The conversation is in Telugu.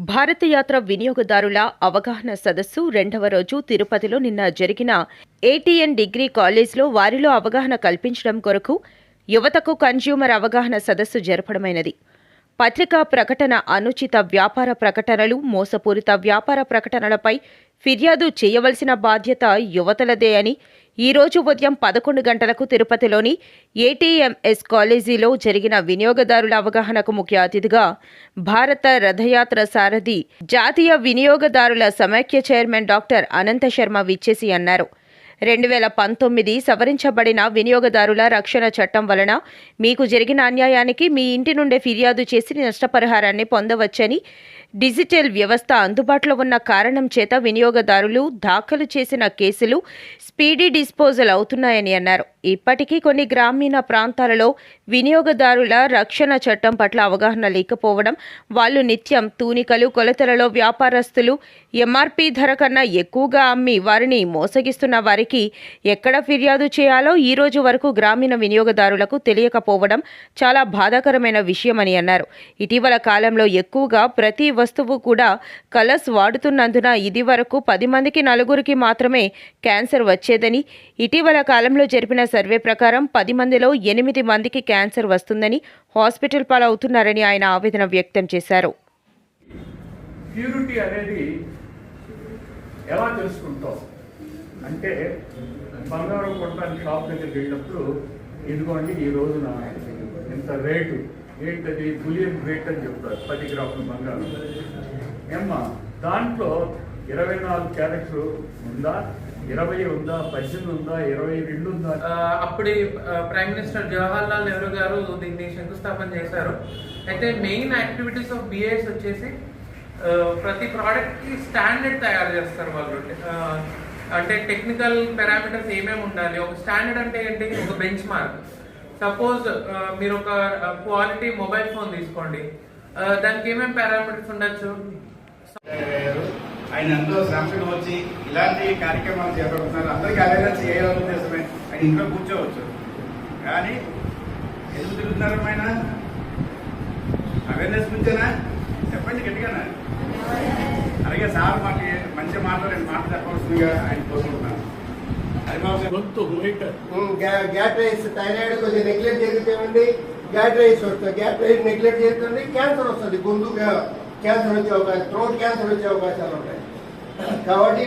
భారతయాత్ర వినియోగదారుల అవగాహన సదస్సు రెండవ రోజు తిరుపతిలో నిన్న జరిగిన ఏటీఎన్ డిగ్రీ కాలేజ్లో వారిలో అవగాహన కల్పించడం కొరకు యువతకు కన్జ్యూమర్ అవగాహన సదస్సు జరపడమైనది. పత్రికా ప్రకటన అనుచిత వ్యాపార ప్రకటనలు మోసపూరిత వ్యాపార ప్రకటనలపై ఫిర్యాదు చేయవలసిన బాధ్యత యువతలదే అని ఈ రోజు ఉదయం పదకొండు గంటలకు తిరుపతిలోని ఏటీఎంఎస్ కాలేజీలో జరిగిన వినియోగదారుల అవగాహనకు ముఖ్య అతిథిగా భారత రథయాత్ర సారథి జాతీయ వినియోగదారుల సమైక్య చైర్మన్ డాక్టర్ అనంత శర్మ విచ్చేసి అన్నారు. రెండు వేల పంతొమ్మిది సవరించబడిన వినియోగదారుల రక్షణ చట్టం వలన మీకు జరిగిన అన్యాయానికి మీ ఇంటి నుండే ఫిర్యాదు చేసి నష్టపరిహారాన్ని పొందవచ్చని డిజిటల్ వ్యవస్థ అందుబాటులో ఉన్న కారణం చేత వినియోగదారులు దాఖలు చేసిన కేసులు స్పీడీ డిస్పోజల్ అవుతున్నాయని అన్నారు. ఇప్పటికీ కొన్ని గ్రామీణ ప్రాంతాలలో వినియోగదారుల రక్షణ చట్టం పట్ల అవగాహన లేకపోవడం వాళ్ళు నిత్యం తూనికలు కొలతలలో వ్యాపారస్తులు ఎంఆర్పి ధర కన్నా ఎక్కువగా అమ్మి వారిని మోసగిస్తున్న వారికి ఎక్కడ ఫిర్యాదు చేయాలో ఈ రోజు వరకు గ్రామీణ వినియోగదారులకు తెలియకపోవడం చాలా బాధాకరమైన విషయమని అన్నారు. ఇటీవల కాలంలో ఎక్కువగా ప్రతి వస్తువు కూడా కలర్స్ వాడుతున్నందున ఇది వరకు పది మందికి నలుగురికి మాత్రమే క్యాన్సర్ వచ్చేదని ఇటీవల కాలంలో జరిపిన సర్వే ప్రకారం పది మందిలో ఎనిమిది మందికి క్యాన్సర్ వస్తుందని హాస్పిటల్ పాలవుతున్నారని ఆయన ఆవేదన వ్యక్తం చేశారు. ప్యూరిటీ అనేది ఎలా తెలుసుకుంటాం? అంటే బంగారం కొట్టడానికి షాప్ దగ్గరికి వెళ్ళినప్పుడు ఇదిగోండి ఈ రోజున ఇంత రేటు ఏంటది బులియన్ రేట్ అని చెప్తారు పది గ్రాముల బంగారం. ఏమ్మా దాంట్లో ఇరవై నాలుగు క్యారెట్స్ ఉందా? ఇరవై ఉందా పద్దెనిమిది ఉందా ఇరవై రెండు ఉందా? ఆ, ప్రైమ్ మినిస్టర్ జవహర్ లాల్ నెహ్రూ గారు దీన్ని శంకుస్థాపన చేశారు. అయితే మెయిన్ యాక్టివిటీస్ ఆఫ్ బిఏఎస్ వచ్చేసి ప్రతి ప్రోడక్ట్కి స్టాండర్డ్ తయారు చేస్తారు వాళ్ళు. అంటే టెక్నికల్ పారామీటర్స్ ఏమేమి ఉండాలి? ఒక స్టాండర్డ్ అంటే ఏంటి? ఒక బెంచ్ మార్క్ సపోజ్ మీరు ఒక క్వాలిటీ మొబైల్ ఫోన్ తీసుకోండి. దానికి ఏమేమి పారామీటర్స్ ఉండొచ్చు? గారు ఆయన ఎంతో శ్రమకు వచ్చి ఇలాంటి కార్యక్రమాలు చేపడుతున్నారు. అందరికీ అవేర్నెస్ చేయాలని ఉద్దేశమే. ఆయన ఇంట్లో కూర్చోవచ్చు. కానీ ఎందుకు తిరుగుతున్నారు ఆయన? అవేర్నెస్ గురించేనా? చెప్పండి గట్టిగానా. అలాగే సార్ మాకు మంచి మాటలు రెండు మాటలు చెప్పవలసిందిగా ఆయన కోరుకుంటున్నాను. గ్యాట్ రైస్ థైరాయిడ్ కొంచెం నెగ్లెక్ట్ చేస్తే గ్యాట్ రైస్ వస్తుంది. గ్యాట్ రైస్ నెగ్లెక్ట్ చేస్తుంది క్యాన్సర్ వస్తుంది. గొంతు క్యాన్సర్ వచ్చే అవకాశం థ్రోట్ క్యాన్సర్ వచ్చే అవకాశాలు ఉంటాయి కాబట్టి